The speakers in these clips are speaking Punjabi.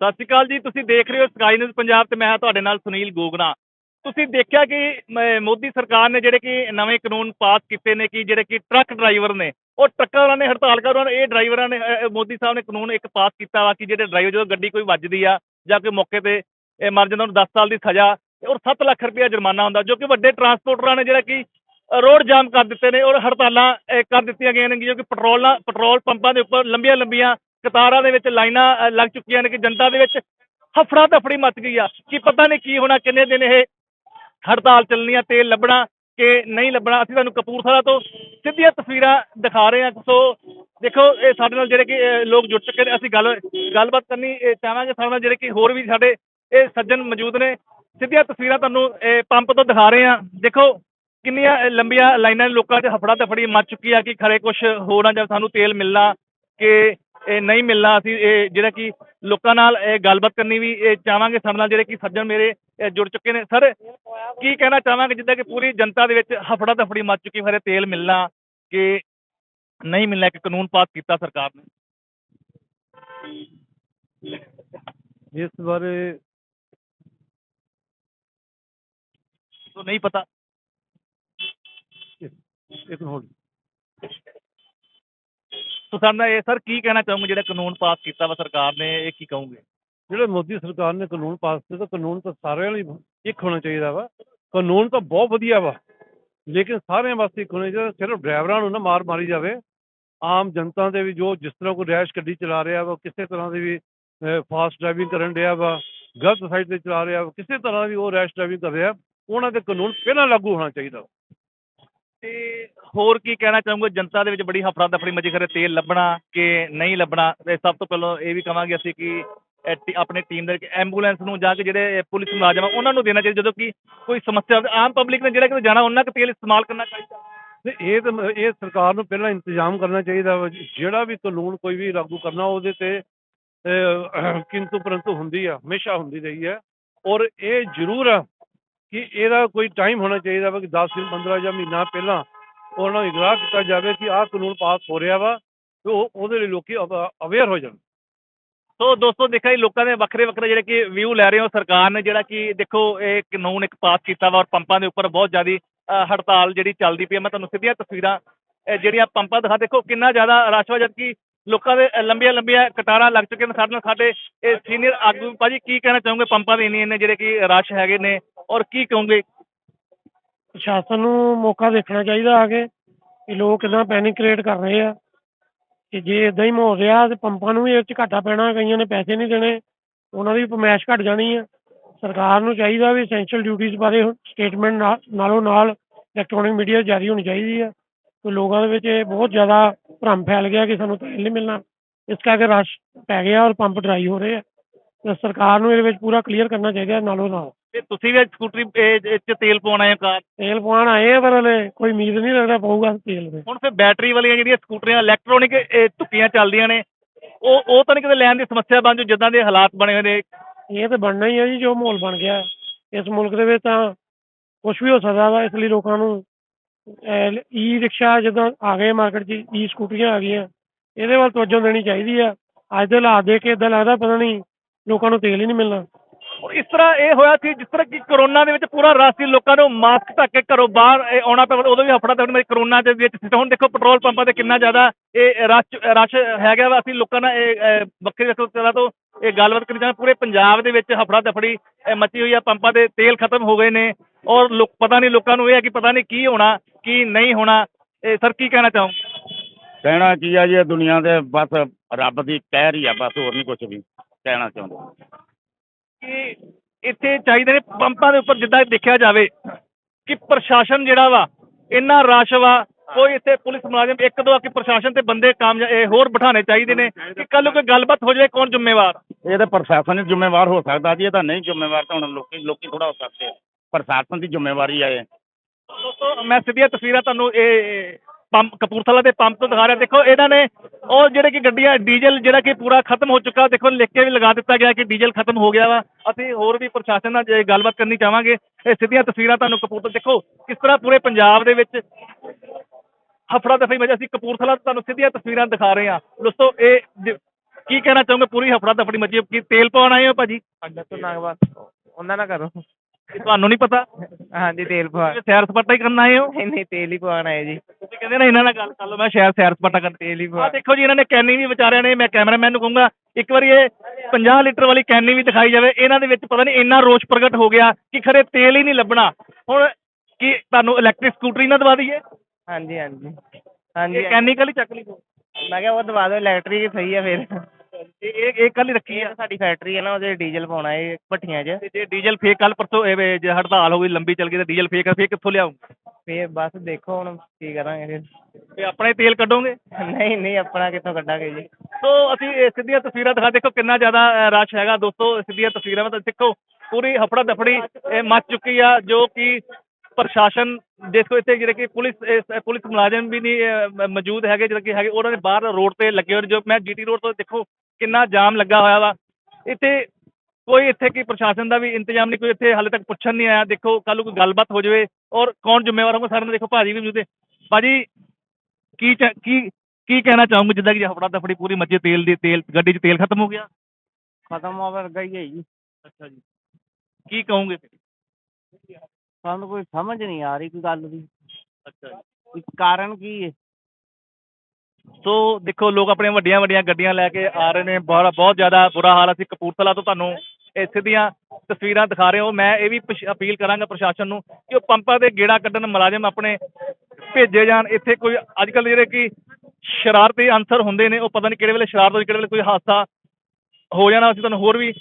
ਸਤਿ ਸ਼੍ਰੀ ਅਕਾਲ ਜੀ, ਤੁਸੀਂ ਦੇਖ ਰਹੇ ਹੋ ਸਕਾਈ ਨਿਊਜ਼ ਪੰਜਾਬ ਤੇ ਮੈਂ ਹਾਂ ਤੁਹਾਡੇ ਨਾਲ ਸੁਨੀਲ ਗੋਗਨਾ ਤੁਸੀਂ ਦੇਖਿਆ ਕਿ ਮੋਦੀ ਸਰਕਾਰ ਨੇ ਜਿਹੜੇ ਕਿ ਨਵੇਂ ਕਾਨੂੰਨ ਪਾਸ ਕੀਤੇ ਨੇ ਕਿ ਜਿਹੜੇ ਕਿ ਟਰੱਕ ਡਰਾਈਵਰ ਨੇ, ਉਹ ਟਰੱਕਾਂ ਵਾਲਿਆਂ ਨੇ ਹੜਤਾਲ ਕਰ ਇਹ ਡਰਾਈਵਰਾਂ ਨੇ ਮੋਦੀ ਸਾਹਿਬ ਨੇ ਕਾਨੂੰਨ ਇੱਕ ਪਾਸ ਕੀਤਾ ਵਾ ਕਿ ਜਿਹੜੇ ਡਰਾਈਵਰ ਜਦੋਂ ਗੱਡੀ ਕੋਈ ਵੱਜਦੀ ਆ ਜਾਂ ਕੋਈ ਮੌਕੇ ਤੇ ਮਰ ਜਾਂਦਾ ਉਹਨੂੰ 10 ਸਾਲ ਦੀ ਸਜ਼ਾ ਔਰ 7 ਲੱਖ ਰੁਪਇਆ ਜੁਰਮਾਨਾ ਹੁੰਦਾ, ਜੋ ਕਿ ਵੱਡੇ ਟਰਾਂਸਪੋਰਟਰਾਂ ਨੇ ਜਿਹੜਾ ਕਿ ਰੋਡ ਜਾਮ ਕਰ ਦਿੱਤੇ ਨੇ ਔਰ ਹੜਤਾਲਾਂ ਕਰ ਦਿੱਤੀਆਂ ਗਈਆਂ ਨੇ ਜੋ ਕਿ ਪੈਟਰੋਲ ਪੈਟਰੋਲ ਪੰਪਾਂ ਦੇ ਉੱਪਰ ਲੰਬੀਆਂ ਲੰਬੀਆਂ ਕਤਾਰਾਂ ਦੇ ਵਿੱਚ ਲਾਈਨਾਂ ਲੱਗ ਚੁੱਕੀਆਂ ਨੇ ਕਿ ਜਨਤਾ ਦੇ ਵਿੱਚ ਹਫੜਾ ਦਫੜੀ ਮਚ ਗਈ ਆ। ਕਿ ਪਤਾ ਨਹੀਂ ਕੀ ਹੋਣਾ ਕਿੰਨੇ ਦਿਨ ਇਹ ਹੜਤਾਲ ਚੱਲਣੀ ਆ ਤੇਲ ਲੱਭਣਾ ਕਿ ਨਹੀਂ ਲੱਭਣਾ। ਅਸੀਂ ਤੁਹਾਨੂੰ ਕਪੂਰਥਲਾ ਤੋਂ ਸਿੱਧੀਆਂ ਤਸਵੀਰਾਂ ਦਿਖਾ ਰਹੇ ਹਾਂ। ਸੋ ਦੇਖੋ ਇਹ ਸਾਡੇ ਨਾਲ ਜਿਹੜੇ ਕਿ ਲੋਕ ਜੁੜ ਚੁੱਕੇ ਨੇ। ਅਸੀਂ ਗੱਲ ਗੱਲਬਾਤ ਕਰਨੀ ਇਹ ਚਾਹਾਂਗੇ ਸਾਡੇ ਨਾਲ ਜਿਹੜੇ ਕਿ ਹੋਰ ਵੀ ਸਾਡੇ ਇਹ ਸੱਜਣ ਮੌਜੂਦ ਨੇ। ਸਿੱਧੀਆਂ ਤਸਵੀਰਾਂ ਤੁਹਾਨੂੰ ਇਹ ਪੰਪ ਤੋਂ ਦਿਖਾ ਰਹੇ ਹਾਂ। ਦੇਖੋ ਕਿੰਨੀਆਂ ਲੰਬੀਆਂ ਲਾਈਨਾਂ ਨੇ, ਲੋਕਾਂ 'ਚ ਹਫੜਾ ਦਫੜੀ ਮਚ ਚੁੱਕੀ ਆ ਕਿ ਖਰੇ ਕੁਝ ਹੋਣਾ ਜਾਂ ਸਾਨੂੰ ਤੇਲ ਮਿਲਣਾ ਕਿ ਇਹ ਨਹੀਂ ਮਿਲਣਾ ਅਸੀਂ ਇਹ ਜਿਹੜਾ ਕਿ ਲੋਕਾਂ ਨਾਲ ਇਹ ਗੱਲਬਾਤ ਕਰਨੀ ਵੀ ਇਹ ਚਾਹਾਂਗੇ ਸਾਡੇ ਨਾਲ ਜਿਹੜੇ ਕਿ ਸੱਜਣ ਮੇਰੇ ਜੁੜ ਚੁੱਕੇ ਨੇ। ਸਰ ਕੀ ਕਹਿਣਾ ਚਾਹਾਂਗੇ ਜਿੱਦਾਂ ਕਿ ਪੂਰੀ ਜਨਤਾ ਦੇ ਵਿੱਚ ਹਫੜਾ ਦਫੜੀ ਮਚ ਚੁੱਕੀ ਖਰੇ ਤੇਲ ਮਿਲਣਾ ਕਿ ਨਹੀਂ ਮਿਲਣਾ ਇੱਕ ਕਾਨੂੰਨ ਪਾਸ ਕੀਤਾ ਸਰਕਾਰ ਨੇ? ਇਸ ਬਾਰੇ ਸੋ ਨਹੀਂ ਪਤਾ। ਇੱਕ ਹੋਰ। ਸੋ ਸਾਡੇ ਇਹ ਸਰ, ਕੀ ਕਹਿਣਾ ਚਾਹੋਗੇ ਜਿਹੜਾ ਕਾਨੂੰਨ ਪਾਸ ਕੀਤਾ ਵਾ ਸਰਕਾਰ ਨੇ? ਇਹ ਕੀ ਕਹੋਗੇ? ਜਿਹੜੇ ਮੋਦੀ ਸਰਕਾਰ ਨੇ ਕਾਨੂੰਨ ਪਾਸ ਕੀਤਾ ਕਾਨੂੰਨ ਤਾਂ ਸਾਰਿਆਂ ਲਈ ਇੱਕ ਹੋਣਾ ਚਾਹੀਦਾ ਵਾ। ਕਾਨੂੰਨ ਤਾਂ ਬਹੁਤ ਵਧੀਆ ਵਾ, ਲੇਕਿਨ ਸਾਰਿਆਂ ਵਾਸਤੇ ਇੱਕ ਹੋਣਾ ਚਾਹੀਦਾ, ਸਿਰਫ ਡਰਾਈਵਰਾਂ ਨੂੰ ਨਾ ਮਾਰ ਮਾਰੀ ਜਾਵੇ। ਆਮ ਜਨਤਾ ਦੇ ਵੀ ਜੋ ਜਿਸ ਤਰ੍ਹਾਂ ਕੋਈ ਰੈਸ਼ ਗੱਡੀ ਚਲਾ ਰਿਹਾ ਵਾ, ਕਿਸੇ ਤਰ੍ਹਾਂ ਦੀ ਵੀ ਫਾਸਟ ਡਰਾਈਵਿੰਗ ਕਰਨ ਰਿਹਾ ਵਾ, ਗਲਤ ਸਾਈਡ ਤੇ ਚਲਾ ਰਿਹਾ ਵਾ, ਕਿਸੇ ਤਰ੍ਹਾਂ ਦੀ ਉਹ ਰੈਸ਼ ਡਰਾਈਵਿੰਗ ਕਰ ਰਿਹਾ, ਉਹਨਾਂ ਦੇ ਕਾਨੂੰਨ ਪਹਿਲਾਂ ਲਾਗੂ ਹੋਣਾ ਚਾਹੀਦਾ ਤੇ ਹੋਰ ਕੀ ਕਹਿਣਾ ਚਾਹੂੰਗਾ? ਜਨਤਾ ਦੇ ਵਿੱਚ ਬੜੀ ਹਫੜਾ ਦਫੜੀ ਮਚੀ ਖਰੇ ਤੇਲ ਲੱਭਣਾ ਕਿ ਨਹੀਂ ਲੱਭਣਾ? ਤੇ ਸਭ ਤੋਂ ਪਹਿਲਾਂ ਇਹ ਵੀ ਕਹਾਂਗੇ ਅਸੀਂ ਕਿ ਆਪਣੇ ਟੀਮ ਦੇ ਵਿੱਚ ਐਂਬੂਲੈਂਸ ਨੂੰ ਜਾਂ ਕਿ ਜਿਹੜੇ ਪੁਲਿਸ ਮੁਲਾਜ਼ਮ ਆ, ਉਹਨਾਂ ਨੂੰ ਦੇਣਾ ਚਾਹੀਦਾ ਜਦੋਂ ਕਿ ਕੋਈ ਸਮੱਸਿਆ ਆਮ ਪਬਲਿਕ ਨੇ ਜਿਹੜਾ ਕਿ ਜਾਣਾ, ਉਹਨਾਂ ਕੁ ਤੇਲ ਇਸਤੇਮਾਲ ਕਰਨਾ ਚਾਹੀਦਾ। ਇਹ ਤਾਂ ਇਹ ਸਰਕਾਰ ਨੂੰ ਪਹਿਲਾਂ ਇੰਤਜ਼ਾਮ ਕਰਨਾ ਚਾਹੀਦਾ ਜਿਹੜਾ ਵੀ ਕਾਨੂੰਨ ਕੋਈ ਵੀ ਲਾਗੂ ਕਰਨਾ, ਉਹਦੇ ਤੇ ਕਿੰਤੂ ਪਰੰਤੂ ਹੁੰਦੀ ਆ, ਹਮੇਸ਼ਾ ਹੁੰਦੀ ਰਹੀ ਹੈ ਔਰ ਇਹ ਜ਼ਰੂਰ ਆ ਕਿ ਇਹਦਾ ਕੋਈ ਟਾਈਮ ਹੋਣਾ ਚਾਹੀਦਾ ਵਾ ਕਿ 10 ਦਿਨ 15 ਜਾਂ ਮਹੀਨਾ ਪਹਿਲਾਂ ਉਹਨਾਂ ਨੂੰ ਇਗਰਾਹ ਕੀਤਾ ਜਾਵੇ ਕਿ ਆਹ ਕਾਨੂੰਨ ਪਾਸ ਹੋ ਰਿਹਾ ਵਾ ਤੇ ਉਹ ਉਹਦੇ ਲਈ ਲੋਕੀ ਅਵੇਅਰ ਹੋ ਜਾਣ। ਸੋ ਦੋਸਤੋ ਦੇਖਿਆ ਜੀ ਲੋਕਾਂ ਦੇ ਵੱਖਰੇ ਵੱਖਰੇ ਜਿਹੜੇ ਕਿ ਵਿਊ ਲੈ ਰਹੇ ਹੋ ਸਰਕਾਰ ਨੇ, ਜਿਹੜਾ ਕਿ ਦੇਖੋ ਇਹ ਕਾਨੂੰਨ ਇੱਕ ਪਾਸ ਕੀਤਾ ਵਾ ਔਰ ਪੰਪਾਂ ਦੇ ਉੱਪਰ ਬਹੁਤ ਜ਼ਿਆਦੀ ਹੜਤਾਲ ਜਿਹੜੀ ਚੱਲਦੀ ਪਈ ਹੈ ਮੈਂ ਤੁਹਾਨੂੰ ਸਿੱਧੀਆਂ ਤਸਵੀਰਾਂ ਜਿਹੜੀਆਂ ਪੰਪਾਂ ਦਿਖਾ, ਦੇਖੋ ਕਿੰਨਾ ਜ਼ਿਆਦਾ ਰਸ਼ ਵਾ, ਜਦਕਿ ਲੋਕਾਂ ਦੇ ਲੰਬੀਆਂ ਲੰਬੀਆਂ ਕਤਾਰਾਂ ਲੱਗ ਚੁੱਕੀਆਂ ਨੇ। ਸਾਡੇ ਨਾਲ ਸਾਡੇ, ਇਹ ਸੀਨੀਅਰ ਆਗੂ, ਭਾਜੀ ਕੀ ਕਹਿਣਾ ਚਾਹੋਗੇ ਪੰਪਾਂ ਦੇ ਇੰਨੇ ਇੰਨੇ ਜਿਹੜੇ ਕਿ ਰਸ਼ ਹੈਗੇ ਨੇ? ਔਰ ਕੀ ਕਹੋਗੇ? ਪ੍ਰਸ਼ਾਸਨ ਨੂੰ ਮੌਕਾ ਦੇਖਣਾ ਚਾਹੀਦਾ ਆ ਕੇ ਕਿ ਲੋਕ ਕਿਦਾਂ ਪੈਨਿਕ ਕ੍ਰੀਏਟ ਕਰ ਰਹੇ ਆ। ਕਿ ਜੇ ਇਦਾਂ ਹੀ ਮਾਹੌਲ ਰਿਹਾ ਤੇ ਪੰਪਾਂ ਨੂੰ ਵੀ ਇਹ 'ਚ ਘਾਟਾ ਪੈਣਾ, ਕਈਆਂ ਨੇ ਪੈਸੇ ਨਹੀਂ ਦੇਣੇ, ਉਹਨਾਂ ਦੀ ਫਰਮਾਇਸ਼ ਘਟ ਜਾਣੀ ਆ। ਸਰਕਾਰ ਨੂੰ ਚਾਹੀਦਾ ਵੀ ਐਸੈਂਸ਼ੀਅਲ ਡਿਊਟੀਜ਼ ਬਾਰੇ ਸਟੇਟਮੈਂਟ ਨਾਲੋਂ ਨਾਲ ਇਲੈਕਟ੍ਰੋਨਿਕ ਮੀਡੀਆ ਜਾਰੀ ਹੋਣੀ ਚਾਹੀਦੀ ਆ। ਤੇ ਲੋਕਾਂ ਦੇ ਵਿੱਚ ਇਹ ਬਹੁਤ ਜ਼ਿਆਦਾ ਭਰਮ ਫੈਲ ਗਿਆ ਕਿ ਸਾਨੂੰ ਤੇਲ ਨਹੀਂ ਮਿਲਣਾ। ਇਸ ਕਰਕੇ ਰਸ਼ ਪੈ ਗਿਆ ਔਰ ਪੰਪ ਡਰਾਈ ਹੋ ਰਹੇ ਆ। ਤੇ ਸਰਕਾਰ ਨੂੰ ਇਹਦੇ ਵਿੱਚ ਪੂਰਾ ਕਲੀਅਰ ਕਰਨਾ ਚਾਹੀਦਾ ਨਾਲੋਂ ਨਾਲ। ਤੇ ਤੁਸੀਂ ਵੀ ਅੱਜ ਸਕੂਟਰੀ ਇਹ- 'ਚ ਤੇਲ ਪਵਾਉਣ ਆਏ ਹੋ ਕਾਰ? ਤੇਲ ਪਵਾਉਣ ਆਏ ਆ ਪਰ ਹਲੇ ਕੋਈ ਉਮੀਦ ਨਹੀਂ ਲੱਗਦਾ ਪਊਗਾ ਤੇਲ ਦੇ। ਹੁਣ ਫਿਰ ਬੈਟਰੀ ਵਾਲੀਆਂ ਜਿਹੜੀਆਂ ਸਕੂਟਰੀਆਂ ਇਲੈਕਟ੍ਰੋਨਿਕ ਧੁੱਪੀਆਂ ਚੱਲਦੀਆਂ ਨੇ ਉਹ ਉਹ ਤਾਂ ਨਹੀਂ ਕਿਤੇ ਲੈਣ ਦੀ ਸਮੱਸਿਆ ਬਣ ਜੂ ਜਿੱਦਾਂ ਦੇ ਹਾਲਾਤ ਬਣੇ ਹੋਏ ਨੇ? ਇਹ ਤਾਂ ਬਣਨਾ ਹੀ ਆ ਜੀ ਜੋ ਮਾਹੌਲ ਬਣ ਗਿਆ। ਇਸ ਮੁਲਕ ਦੇ ਵਿੱਚ ਤਾਂ ਕੁਝ ਵੀ ਹੋ ਸਕਦਾ ਵਾ ਇਸ ਲਈ ਲੋਕਾਂ ਨੂੰ ਈ ਰਿਕਸ਼ਾ ਜਦੋਂ ਆ ਗਏ ਮਾਰਕੀਟ 'ਚ ਈ ਸਕੂਟਰੀਆਂ ਆ ਗਈਆਂ ਇਹਦੇ ਵੱਲ ਤਵੱਜੋ ਦੇਣੀ ਚਾਹੀਦੀ ਆ। ਅੱਜ ਦੇ ਹਾਲਾਤ ਦੇਖ ਕੇ ਇਦਾਂ ਲੱਗਦਾ ਪਤਾ ਨਹੀਂ ਲੋਕਾਂ ਨੂੰ ਤੇਲ ਹੀ ਨਹੀਂ ਮਿਲਣਾ। ਇਸ ਤਰ੍ਹਾਂ ਇਹ ਹੋਇਆ ਸੀ, ਜਿਸ ਤਰ੍ਹਾਂ ਕਿ ਕਰੋਨਾ ਦੇ ਵਿੱਚ ਪੂਰਾ ਰਸ਼ ਸੀ ਲੋਕਾਂ ਨੂੰ ਮਾਸਕ ਢੱਕ ਕੇ ਘਰੋਂ ਬਾਹਰ ਆਉਣਾ ਪਿਆ ਉਦੋਂ ਵੀ ਹਫੜਾ ਤੱਕ ਕਰੋਨਾ ਦੇ ਵਿੱਚ ਸੀ। ਹੁਣ ਦੇਖੋ ਪੈਟਰੋਲ ਪੰਪਾਂ ਤੇ ਕਿੰਨਾ ਜ਼ਿਆਦਾ ਇਹ ਰਸ਼ ਰਸ਼ ਹੈਗਾ ਵਾ। ਅਸੀਂ ਲੋਕਾਂ ਨਾਲ ਇਹ ਵੱਖਰੀ ਵੱਖਰੀ ਤਰ੍ਹਾਂ ਤੋਂ ਇਹ ਗੱਲਬਾਤ ਕਰਨੀ ਚਾਹੁੰਦੇ ਪੂਰੇ ਪੰਜਾਬ ਦੇ ਵਿੱਚ ਹਫੜਾ ਦਫੜੀ ਮੱਚੀ ਹੋਈ ਆ, ਪੰਪਾਂ ਦੇ ਤੇਲ ਖਤਮ ਹੋ ਗਏ ਨੇ। ਔਰ ਲੋਕ, ਪਤਾ ਨਹੀਂ ਲੋਕਾਂ ਨੂੰ ਇਹ ਹੈ ਕਿ ਪਤਾ ਨਹੀਂ ਕੀ ਹੋਣਾ, ਕੀ ਨਹੀਂ ਹੋਣਾ। ਇਹ ਸਰ, ਕੀ ਕਹਿਣਾ ਚਾਹੋ ਕਹਿਣਾ ਕੀ ਆ ਜੀ, ਇਹ ਦੁਨੀਆ ਦੇ ਬਸ ਰੱਬ ਦੀ ਕਹਿਰ ਹੀ ਆ, ਬਸ ਹੋਰ ਨਹੀਂ ਕੁਝ ਵੀ ਕਹਿਣਾ ਚਾਹੁੰਦਾ। ਕਿ ਇੱਥੇ ਚਾਹੀਦੇ ਨੇ ਪੰਪਾਂ ਦੇ ਉੱਪਰ ਜਿੱਦਾਂ ਦੇਖਿਆ ਜਾਵੇ ਕਿ ਪ੍ਰਸ਼ਾਸਨ ਜਿਹੜਾ ਵਾ ਇੰਨਾ ਰਸ਼ ਵਾ ਕੋਈ ਇੱਥੇ ਪੁਲਿਸ ਮੁਲਾਜ਼ਮ ਇੱਕ ਦੋ ਆ ਕੇ ਪ੍ਰਸ਼ਾਸਨ ਤੇ ਬੰਦੇ ਕਾਮ ਇਹ ਹੋਰ ਬਿਠਾਣੇ ਚਾਹੀਦੇ ਨੇ ਕਿ ਕੱਲ ਕੋਈ ਗੱਲਬਾਤ ਹੋ ਜਾਵੇ ਕੌਣ ਜ਼ਿੰਮੇਵਾਰ ਇਹ ਤਾਂ ਪ੍ਰਸ਼ਾਸਨ ਹੀ ਜ਼ਿੰਮੇਵਾਰ ਹੋ ਸਕਦਾ ਜੀ ਇਹ ਤਾਂ ਨਹੀਂ ਜ਼ਿੰਮੇਵਾਰ ਤਾਂ ਹੁਣ ਲੋਕੀ ਲੋਕੀ ਥੋੜਾ ਹੋ ਸਕਦੇ। ਪ੍ਰਸ਼ਾਸਨ ਦੀ ਜ਼ਿੰਮੇਵਾਰੀ ਇਹ ਦੋਸਤੋ ਮੈਂ ਸਿੱਧੀਆਂ ਤਸਵੀਰਾਂ ਤੁਹਾਨੂੰ ਇਹ ਪੰਪ, ਕਪੂਰਥਲਾ ਦੇ ਪੰਪ ਤੋਂ ਦਿਖਾ ਰਿਹਾ। ਦੇਖੋ, ਇਹਨਾਂ ਨੇ ਉਹ ਜਿਹੜੇ ਕਿ ਗੱਡੀਆਂ, ਡੀਜ਼ਲ ਜਿਹੜਾ ਕਿ ਪੂਰਾ ਖਤਮ ਹੋ ਚੁੱਕਾ, ਦੇਖੋ, ਲਿਖ ਕੇ ਵੀ ਲਗਾ ਦਿੱਤਾ ਗਿਆ ਕਿ ਡੀਜ਼ਲ ਖਤਮ ਹੋ ਗਿਆ ਵਾ। ਅਸੀਂ ਹੋਰ ਵੀ ਪ੍ਰਸ਼ਾਸਨ ਨਾਲ ਜੇ ਗੱਲਬਾਤ ਕਰਨੀ ਚਾਹਾਂਗੇ, ਇਹ ਸਿੱਧੀਆਂ ਤਸਵੀਰਾਂ ਤੁਹਾਨੂੰ ਕਪੂਰਥਲਾ ਦੇਖੋ, ਕਿਸ ਤਰ੍ਹਾਂ ਪੂਰੇ ਪੰਜਾਬ ਦੇ ਵਿੱਚ ਹਫੜਾ ਦਫੜੀ ਵਜ੍ਹਾ ਅਸੀਂ ਕਪੂਰਥਲਾ ਤੋਂ ਤੁਹਾਨੂੰ ਸਿੱਧੀਆਂ ਤਸਵੀਰਾਂ ਦਿਖਾ ਰਹੇ ਹਾਂ। ਦੋਸਤੋ, ਇਹ ਕੀ ਕਹਿਣਾ ਚਾਹੋਗੇ? ਪੂਰੀ ਹਫੜਾ ਦਫੜੀ ਮੱਚੀ ਹੈ। ਤੇਲ ਪਾਉਣ ਆਏ ਹੋ ਭਾਜੀ? ਅੱਡਾ ਤੋਂ ਨਾਗਵਾ ਉਹਨਾਂ ਨਾਲ ਕਰੋ। ਤੁਹਾਨੂੰ ਨਹੀਂ ਪਤਾ? ਹਾਂਜੀ ਤੇਲ ਪਵਾ ਤੁਸੀਂ ਸੈਰ ਸਪਾਟਾ ਹੀ ਕਰਨ ਆਏ ਹੋ? ਨਹੀਂ ਨਹੀਂ ਤੇਲ ਹੀ ਪਵਾਉਣ ਆਏ ਜੀ। ਤੁਸੀਂ ਕਹਿੰਦੇ ਨਾ ਇਹਨਾਂ ਨਾਲ ਗੱਲ ਕਰ ਲਓ ਮੈਂ ਸ਼ਾਇਦ ਸੈਰ ਸਪਾਟਾ ਕਰਨ ਤੇਲ ਹੀ ਆ ਪਵਾ ਦੇਖੋ ਜੀ ਇਹਨਾਂ ਨੇ ਕੈਨੀ ਵੀ ਵਿਚਾਰਿਆਂ ਨੇ ਮੈਂ ਕੈਮਰਾਮੈਨ ਨੂੰ ਕਹੂੰਗਾ ਇੱਕ ਵਾਰੀ ਇਹ 50 ਲੀਟਰ ਵਾਲੀ ਕੈਨੀ ਵੀ ਦਿਖਾਈ ਜਾਵੇ ਇਹਨਾਂ ਦੇ ਵਿੱਚ ਪਤਾ ਨਹੀਂ ਇੰਨਾ ਰੋਸ਼ ਪ੍ਰਗਟ ਹੋ ਗਿਆ ਕਿ ਖਰੇ ਤੇਲ ਹੀ ਨਹੀਂ ਲੱਭਣਾ। ਹੁਣ ਕੀ ਤੁਹਾਨੂੰ ਇਲੈਕਟ੍ਰਿਕ ਸਕੂਟਰੀ ਨਾ ਦਵਾ ਦਈਏ? ਹਾਂਜੀ ਹਾਂਜੀ। ਹਾਂਜੀ ਇਹ ਕੈਨੀ ਕੱਲ ਹੀ ਚੱਕ ਲਈ। ਮੈਂ ਕਿਹਾ ਉਹ ਦਵਾ ਦਿਓ ਇਲੈਕਟ੍ਰਿਕ ਸਹੀ ਆ ਫਿਰ। ਇਹ ਇਹ ਇਹ ਕੱਲ ਹੀ ਰੱਖੀ ਆ। ਤਾਂ ਸਾਡੀ ਫੈਕਟਰੀ ਹੈ ਨਾ ਉਹਦੇ ਡੀਜ਼ਲ ਪਾਉਣਾ ਇਹ ਭੱਠੀਆਂ 'ਚ। ਤੇ ਜੇ ਡੀਜ਼ਲ ਫੇਕ ਕੱਲ ਪਰਸੋਂ ਇਹ ਵੇ- ਜੇ ਹੜਤਾਲ ਹੋ ਗਈ ਲੰਬੀ ਚੱਲ ਗਈ ਤੇ ਡੀਜ਼ਲ ਫੇਕ ਫੇਕ ਕਿੱਥੋਂ ਲਿਆਉਂਗੇ ਫੇਰ ਬਸ ਦੇਖੋ ਹੁਣ ਕੀ ਕਰਾਂਗੇ ਫਿਰ। ਤੇ ਆਪਣਾ ਹੀ ਤੇਲ ਕੱਢੋਗੇ? ਨਹੀਂ ਨਹੀਂ ਆਪਣਾ ਕਿੱਥੋਂ ਕੱਢਾਂਗੇ ਜੀ। ਸੋ ਅਸੀਂ ਇਹ ਸਿੱਧੀਆਂ ਤਸਵੀਰਾਂ ਦਿਖਾ ਦੇਖੋ ਕਿੰਨਾ ਜ਼ਿਆਦਾ ਅ, ਰਸ਼ ਹੈਗਾ। ਦੋਸਤੋ ਸਿੱਧੀਆਂ ਤਸਵੀਰਾਂ ਵਿੱਚ ਦੇਖੋ ਪੂਰੀ ਹਫੜਾ ਦਫੜੀ ਇਹ ਮਚ ਚੁੱਕੀ ਆ ਜੋ ਕਿ ਪ੍ਰਸ਼ਾਸਨ ਦੇਖੋ ਇੱਥੇ ਜਿਹੜੇ ਕਿ ਪੁਲਿਸ ਪੁਲਿਸ ਮੁਲਾਜ਼ਮ ਵੀ ਨਹੀਂ ਅ, ਮ- ਮੌਜੂਦ ਹੈਗੇ ਜਿਹੜੇ ਕਿ ਹੈਗੇ ਉਹਨਾਂ ਦੇ ਬਾਹਰ ਰੋਡ ਤੇ ਲੱਗੇ ਹੋਏ ਨੇ। ਜੋ ਮੈਂ ਜੀਟੀ ਰੋਡ ਤੋਂ ਦੇਖੋ ਕਿੰਨਾ ਜਾਮ ਲੱਗਾ ਹੋਇਆ ਵਾ। ਇੱਥੇ ਕੋਈ ਇੱਥੇ ਕੀ ਪ੍ਰਸ਼ਾਸਨ ਦਾ ਵੀ ਇੰਤਜ਼ਾਮ ਨਹੀਂ ਕੋਈ ਇੱਥੇ ਹਾਲੇ ਤੱਕ ਪੁੱਛਣ ਨਹੀਂ ਆਇਆ। ਦੇਖੋ ਕੱਲ ਨੂੰ ਕੋਈ ਗੱਲਬਾਤ ਹੋ ਜਾਵੇ ਔਰ ਕੌਣ ਜ਼ਿੰਮੇਵਾਰ ਹੋਊਗਾ ਸਾਡੇ ਨਾਲ ਦੇਖੋ ਭਾਜੀ ਵੀ ਮੌਜੂਦ ਹੈ ਭਾਜੀ ਕੀ ਕੀ ਕੀ ਕਹਿਣਾ ਚਾਹੋਗੇ ਜਿੱਦਾਂ ਕਿ ਹਫੜਾ ਦਫੜੀ ਪੂਰੀ ਮੱਚੀ ਤੇਲ ਦੀ ਤੇਲ ਗੱਡੀ 'ਚ ਤੇਲ ਖਤਮ ਹੋ ਗਿਆ? ਖਤਮ ਹੋਣ ਵਰਗਾ ਹੀ ਹੈ ਜੀ। ਅੱਛਾ ਜੀ। ਕੀ ਕਹੋਗੇ ਸਾਨੂੰ ਕੋਈ ਸਮਝ ਨਹੀਂ ਆ ਰਹੀ ਕੋਈ ਗੱਲ ਦੀ। ਅੱਛਾ ਜੀ। ਕਾਰਨ ਕੀ ਹੈ? ਸੋ ਦੇਖੋ, ਲੋਕ ਆਪਣੀਆਂ ਵੱਡੀਆਂ ਵੱਡੀਆਂ ਗੱਡੀਆਂ ਲੈ ਕੇ ਆ ਰਹੇ ਨੇ। ਬਹੁਤ ਬਹੁਤ ਜ਼ਿਆਦਾ ਬੁਰਾ ਹਾਲ ਅਸੀਂ ਕਪੂਰਥਲਾ ਤੋਂ ਤੁਹਾਨੂੰ ਇੱਥੇ ਦੀਆਂ ਤਸਵੀਰਾਂ ਦਿਖਾ ਰਹੇ ਹਾਂ। ਮੈਂ ਇਹ ਵੀ ਅਪੀਲ ਕਰਾਂਗਾ ਪ੍ਰਸ਼ਾਸਨ ਨੂੰ ਕਿ ਉਹ ਪੰਪਾਂ ਦੇ ਗੇੜਾ ਕੱਢਣ ਮੁਲਾਜ਼ਮ ਆਪਣੇ ਭੇਜੇ ਜਾਣ। ਇੱਥੇ ਕੋਈ ਅੱਜ ਕੱਲ੍ਹ ਜਿਹੜੇ ਕਿ ਸ਼ਰਾਰਤੀ ਅਨਸਰ ਹੁੰਦੇ ਨੇ, ਉਹ ਪਤਾ ਨਹੀਂ ਕਿਹੜੇ ਵੇਲੇ ਸ਼ਰਾਰਤ ਹੋ ਕਿਹੜੇ ਵੇਲੇ ਕੋਈ ਹਾਦਸਾ ਹੋ ਜਾਣਾ। ਅਸੀਂ ਤੁਹਾਨੂੰ ਹੋਰ ਵੀ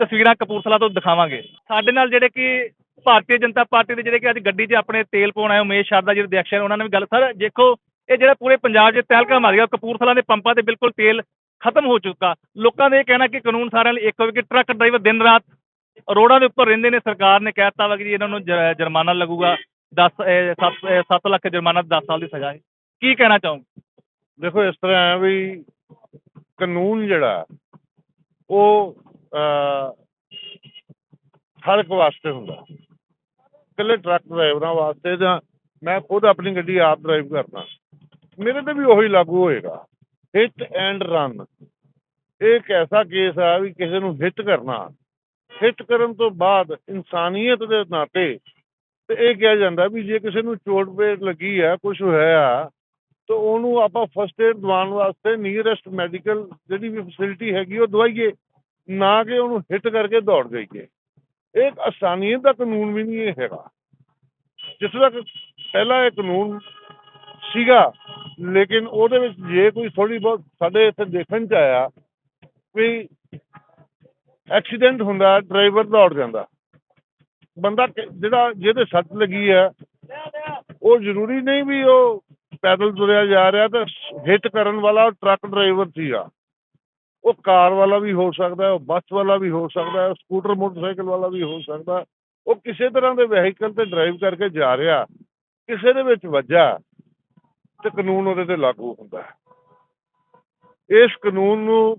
ਤਸਵੀਰਾਂ ਕਪੂਰਥਲਾ ਤੋਂ ਦਿਖਾਵਾਂਗੇ। ਸਾਡੇ ਨਾਲ ਜਿਹੜੇ ਕਿ ਭਾਰਤੀ ਜਨਤਾ ਪਾਰਟੀ ਦੇ ਜਿਹੜੇ ਕਿ ਅੱਜ ਗੱਡੀ 'ਚ ਆਪਣੇ ਤੇਲ ਪਾਉਣ ਆਏ, ਉਮੇਸ਼ ਸ਼ਰਦਾ ਜਿਹੜੇ ਅਧਿਅਕਸ਼ ਨੇ, ਉਹਨਾਂ ਨੇ ਵੀ ਗੱਲ ਸਰ, ਦੇਖੋ ਇਹ ਜਿਹੜਾ ਪੂਰੇ ਪੰਜਾਬ 'ਚ ਤਹਿਲਕਾ ਮਾਰ ਗਿਆ ਕਪੂਰਥਲਾ ਦੇ ਪੰਪਾਂ ਤੇ ਬਿਲਕੁਲ ਤੇਲ ਖਤਮ ਹੋ ਚੁੱਕਾ। ਲੋਕਾਂ ਦਾ ਇਹ ਕਹਿਣਾ ਕਿ ਕਾਨੂੰਨ ਸਾਰਿਆਂ ਲਈ ਇੱਕ ਹੋਵੇ ਕਿ ਟਰੱਕ ਡਰਾਈਵਰ ਦਿਨ ਰਾਤ ਰੋਡਾਂ ਦੇ ਉੱਪਰ ਰਹਿੰਦੇ ਨੇ। ਸਰਕਾਰ ਨੇ ਕਹਿ ਦਿੱਤਾ ਵਾ ਕਿ ਜੀ ਇਹਨਾਂ ਨੂੰ ਜੁਰਮਾਨਾ ਲੱਗੂਗਾ। 10 7 7 ਲੱਖ ਜੁਰਮਾਨਾ 10 ਸਾਲ ਦੀ ਸਜ਼ਾ ਹੈ। ਕੀ ਕਹਿਣਾ ਚਾਹੋਗੇ? ਦੇਖੋ, ਇਸ ਤਰ੍ਹਾਂ ਹੈ ਵੀ ਕਾਨੂੰਨ ਜਿਹੜਾ, ਉਹ ਹਰ ਇੱਕ ਵਾਸਤੇ ਹੁੰਦਾ। ਇਕੱਲੇ ਟਰੱਕ ਡਰਾਈਵਰਾਂ ਵਾਸਤੇ ਜਾਂ ਮੈਂ ਖੁਦ ਆਪਣੀ ਗੱਡੀ ਆਪ ਡਰਾਈਵ ਕਰਦਾ। ਮੇਰੇ ਤੇ ਵੀ ਉਹੀ ਲਾਗੂ ਹੋਏਗਾ। ਹਿੱਟ ਐਂਡ ਰਨ ਇਹ ਇੱਕ ਐਸਾ ਕੇਸ ਆ ਵੀ ਕਿਸੇ ਨੂੰ ਹਿੱਟ ਕਰਨਾ। ਹਿੱਟ ਕਰਨ ਤੋਂ ਬਾਅਦ ਇਨਸਾਨੀਅਤ ਦੇ ਨਾਤੇ ਤੇ ਇਹ ਕਿਹਾ ਜਾਂਦਾ ਵੀ ਜੇ ਕਿਸੇ ਨੂੰ ਚੋਟ ਪੇਟ ਲੱਗੀ ਆ ਕੁਝ ਹੋਇਆ, ਤਾਂ ਉਹਨੂੰ ਆਪਾਂ ਫਸਟ ਏਡ ਦਵਾਉਣ ਵਾਸਤੇ ਨੀਅਰੈਸਟ ਮੈਡੀਕਲ ਜਿਹੜੀ ਵੀ ਫੈਸਿਲਿਟੀ ਹੈਗੀ, ਉਹ ਦਵਾਈਏ। ਨਾ ਕਿ ਉਹਨੂੰ ਹਿੱਟ ਕਰਕੇ ਦੌੜ ਜਾਈਏ। ਇਹ ਆਸਾਨੀਅਤ ਦਾ ਕਾਨੂੰਨ ਵੀ ਨਹੀਂ ਹੈਗਾ। ਜਿਸ ਤੱਕ ਪਹਿਲਾਂ ਇਹ ਕਾਨੂੰਨ ਸੀਗਾ ਲੇਕਿਨ ਉਹਦੇ ਵਿੱਚ ਜੇ ਕੋਈ ਥੋੜੀ ਬਹੁਤ ਸਾਡੇ ਇੱਥੇ ਦੇਖਣ ਚ ਆਇਆ ਵੀ ਐਕਸੀਡੈਂਟ ਹੁੰਦਾ, ਡਰਾਈਵਰ ਦੌੜ ਜਾਂਦਾ। ਬੰਦਾ ਜਿਹੜਾ, ਜਿਹਦੇ ਸੱਟ ਲੱਗੀ ਹੈ ਉਹ ਜ਼ਰੂਰੀ ਨਹੀਂ ਵੀ ਉਹ ਪੈਦਲ ਤੁਰਿਆ ਜਾ ਰਿਹਾ ਤੇ ਹਿੱਟ ਕਰਨ ਵਾਲਾ ਟਰੱਕ ਡਰਾਈਵਰ ਸੀਗਾ। ਉਹ ਕਾਰ ਵਾਲਾ ਵੀ ਹੋ ਸਕਦਾ, ਉਹ ਬੱਸ ਵਾਲਾ ਵੀ ਹੋ ਸਕਦਾ ਹੈ ਸਕੂਟਰ, ਮੋਟਰਸਾਈਕਲ ਵਾਲਾ ਵੀ ਹੋ ਸਕਦਾ। ਉਹ ਕਿਸੇ ਤਰ੍ਹਾਂ ਦੇ ਵਹੀਕਲ ਤੇ ਡਰਾਈਵ ਕਰਕੇ ਜਾ ਰਿਹਾ। ਕਿਸੇ ਦੇ ਵਿੱਚ ਵੱਜਾ। ਤੇ ਕਾਨੂੰਨ ਉਹਦੇ ਤੇ ਲਾਗੂ ਹੁੰਦਾ ਹੈ। ਇਸ ਕਾਨੂੰਨ ਨੂੰ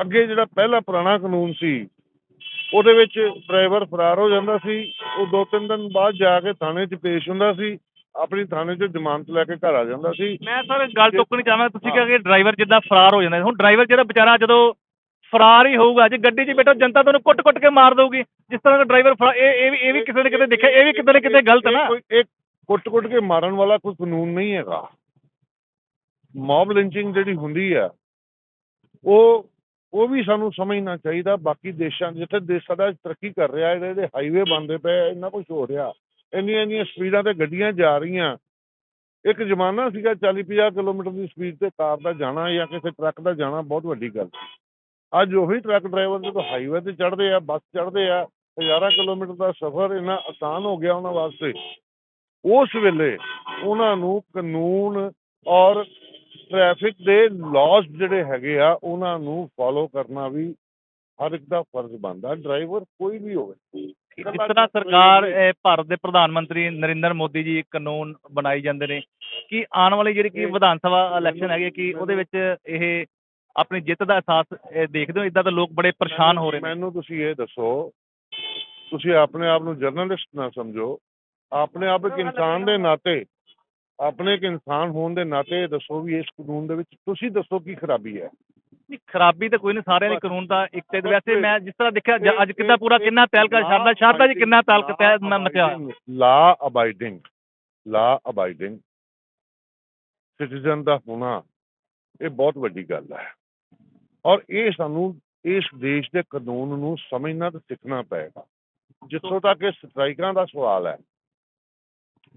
ਅੱਗੇ ਜਿਹੜਾ ਪਹਿਲਾ ਪੁਰਾਣਾ ਕਾਨੂੰਨ ਸੀ ਉਹਦੇ ਵਿੱਚ ਡਰਾਈਵਰ ਫਰਾਰ ਹੋ ਜਾਂਦਾ ਸੀ। ਉਹ ਦੋ ਤਿੰਨ ਦਿਨ ਬਾਅਦ ਜਾ ਕੇ ਥਾਣੇ 'ਚ ਪੇਸ਼ ਹੁੰਦਾ ਸੀ। ਆਪਣੀ ਥਾਣੇ 'ਚ ਜ਼ਮਾਨਤ ਲੈ ਕੇ ਘਰ ਆ ਜਾਂਦਾ ਸੀ। ਮੈਂ ਸਰ ਗੱਲ ਟੋਕਣੀ ਚਾਹਾਂ ਤੁਸੀਂ ਕਿਹਾ ਕਿ ਡਰਾਈਵਰ ਜਿੱਦਾਂ ਫਰਾਰ ਹੋ ਜਾਂਦਾ। ਹੁਣ ਡਰਾਈਵਰ ਜਿਹੜਾ ਵਿਚਾਰਾ ਜਦੋਂ ਫਰਾਰ ਹੀ ਹੋਊਗਾ ਜੇ ਗੱਡੀ 'ਚ ਬੈਠੋ ਜਨਤਾ ਤੁਹਾਨੂੰ ਕੁੱਟ-ਕੁੱਟ ਕੇ ਮਾਰ ਦਊਗੀ। ਜਿਸ ਤਰ੍ਹਾਂ ਦਾ ਡਰਾਈਵਰ ਇਹ ਇਹ ਵੀ ਇਹ ਵੀ ਕਿਸੇ ਨੇ ਕਿਤੇ ਦੇਖਿਆ ਇਹ ਵੀ ਕਿਤੇ ਨਾ ਕਿਤੇ ਗਲਤ ਨਾ। ਇਹ ਕੁੱਟ-ਕੁੱਟ ਕੇ ਮਾਰਨ ਵਾਲਾ ਕੋਈ ਕਾਨੂੰਨ ਨਹੀਂ ਹੈਗਾ। ਮੌਬ ਲਿੰਚਿੰਗ ਜਿਹੜੀ ਹੁੰਦੀ ਆ, ਉਹ ਉਹ ਵੀ ਸਾਨੂੰ ਸਮਝਣਾ ਚਾਹੀਦਾ, ਬਾਕੀ ਦੇਸ਼ਾਂ ਜਿੱਥੇ ਦੇਸ਼ ਸਾਡਾ ਤਰੱਕੀ ਕਰ ਰਿਹਾ, ਇਹਦੇ ਇਹਦੇ ਹਾਈਵੇ ਬਣਦੇ ਪਏ ਇੰਨਾ ਕੁਝ ਹੋ ਰਿਹਾ। ਇੰਨੀਆਂ ਇੰਨੀਆਂ ਸਪੀਡਾਂ ਤੇ ਗੱਡੀਆਂ ਜਾ ਰਹੀਆਂ। ਇੱਕ ਜ਼ਮਾਨਾ ਸੀਗਾ 40 50 ਕਿਲੋਮੀਟਰ ਦੀ ਸਪੀਡ ਤੇ ਕਾਰ ਦਾ ਜਾਣਾ ਜਾਂ ਕਿਸੇ ਟਰੱਕ ਦਾ ਜਾਣਾ, ਬਹੁਤ ਵੱਡੀ ਗੱਲ ਸੀ। ਅੱਜ ਉਹੀ ਟਰੱਕ ਡਰਾਈਵਰ ਜਦੋਂ ਹਾਈਵੇ ਤੇ ਚੜ੍ਹਦੇ ਆ, ਬੱਸ ਚੜਦੇ ਆ, ਹਜ਼ਾਰਾਂ ਕਿਲੋਮੀਟਰ ਦਾ ਸਫ਼ਰ ਇੰਨਾ ਆਸਾਨ ਹੋ ਗਿਆ ਉਹਨਾਂ ਵਾਸਤੇ ਉਸ ਵੇਲੇ ਉਹਨਾਂ ਨੂੰ ਕਾਨੂੰਨ ਔਰ ਟ੍ਰੈਫਿਕ ਦੇ ਲਾਜ਼ ਜਿਹੜੇ ਹੈਗੇ ਆ ਉਹਨਾਂ ਨੂੰ ਫੋਲੋ ਕਰਨਾ ਵੀ ਹਰ ਇੱਕ ਦਾ ਫਰਜ਼ ਬਣਦਾ ਡਰਾਈਵਰ ਕੋਈ ਵੀ ਹੋਵੇ। ਜਿਸ ਤਰ੍ਹਾਂ ਸਰਕਾਰ ਇਹ ਭਾਰਤ ਦੇ ਪ੍ਰਧਾਨ ਮੰਤਰੀ ਨਰਿੰਦਰ ਮੋਦੀ ਜੀ ਕਾਨੂੰਨ ਬਣਾਈ ਜਾਂਦੇ ਨੇ ਕਿ ਆਉਣ ਵਾਲੀ ਜਿਹੜੀ ਕਿ ਵਿਧਾਨ ਸਭਾ ਇਲੈਕਸ਼ਨ ਹੈਗੀ ਕਿ ਉਹਦੇ ਵਿੱਚ ਇਹ ਆਪਣੀ ਜਿੱਤ ਦਾ ਅਹਿਸਾਸ ਦੇਖਦੇ ਹੋ ਇਦਾਂ ਤਾਂ ਲੋਕ ਬੜੇ ਪਰੇਸ਼ਾਨ ਹੋ ਰਹੇ ਨੇ। ਮੈਨੂੰ ਤੁਸੀਂ ਇਹ ਦੱਸੋ ਤੁਸੀਂ ਆਪਣੇ ਆਪ ਨੂੰ ਜਰਨਲਿਸਟ ਨਾ ਸਮਝੋ ਆਪਣੇ ਆਪ ਇੱਕ ਇਨਸਾਨ ਦੇ ਨਾਤੇ ਆਪਣੇ ਇੱਕ ਇਨਸਾਨ ਹੋਣ ਦੇ ਨਾਤੇ ਦੱਸੋ ਵੀ ਇਸ ਕਾਨੂੰਨ ਦੇ ਵਿੱਚ ਤੁਸੀਂ ਦੱਸੋ ਕੀ ਖਰਾਬੀ ਹੈ। ਨਹੀਂ ਖਰਾਬੀ ਤਾਂ ਕੋਈ ਨਹੀਂ ਸਾਰਿਆਂ ਦੇ ਕਾਨੂੰਨ ਤਾਂ ਇੱਕ ਤੇ ਵੈਸੇ ਮੈਂ ਜਿਸ ਤਰ੍ਹਾਂ ਦੇਖਿਆ ਅੱਜ ਕਿੰਨਾ ਪੂਰਾ ਕਿੰਨਾ ਤਹਿਲਕਾ ਸ਼ਰਦਾ ਸ਼ਰਦਾ ਜੀ ਕਿੰਨਾ ਤਹਿਲਕਾ ਤਹਿ ਮ- ਮਚਿਆ ਹੋਇਆ। ਲਾ ਅਬਾਈਡਿੰਗ ਲਾ ਅਬਾਈਡਿੰਗ ਸਿਟੀਜ਼ਨ ਦਾ ਹੋਣਾ ਇਹ ਬਹੁਤ ਵੱਡੀ ਗੱਲ ਹੈ। ਔਰ ਇਹ ਸਾਨੂੰ ਇਸ ਦੇਸ਼ ਦੇ ਕਾਨੂੰਨ ਨੂੰ ਸਮਝਣਾ ਤੇ ਸਿੱਖਣਾ ਪਏਗਾ। ਜਿੱਥੋਂ ਤੱਕ ਇਹ ਸਟ੍ਰਾਈਕਾਂ ਦਾ ਸਵਾਲ ਹੈ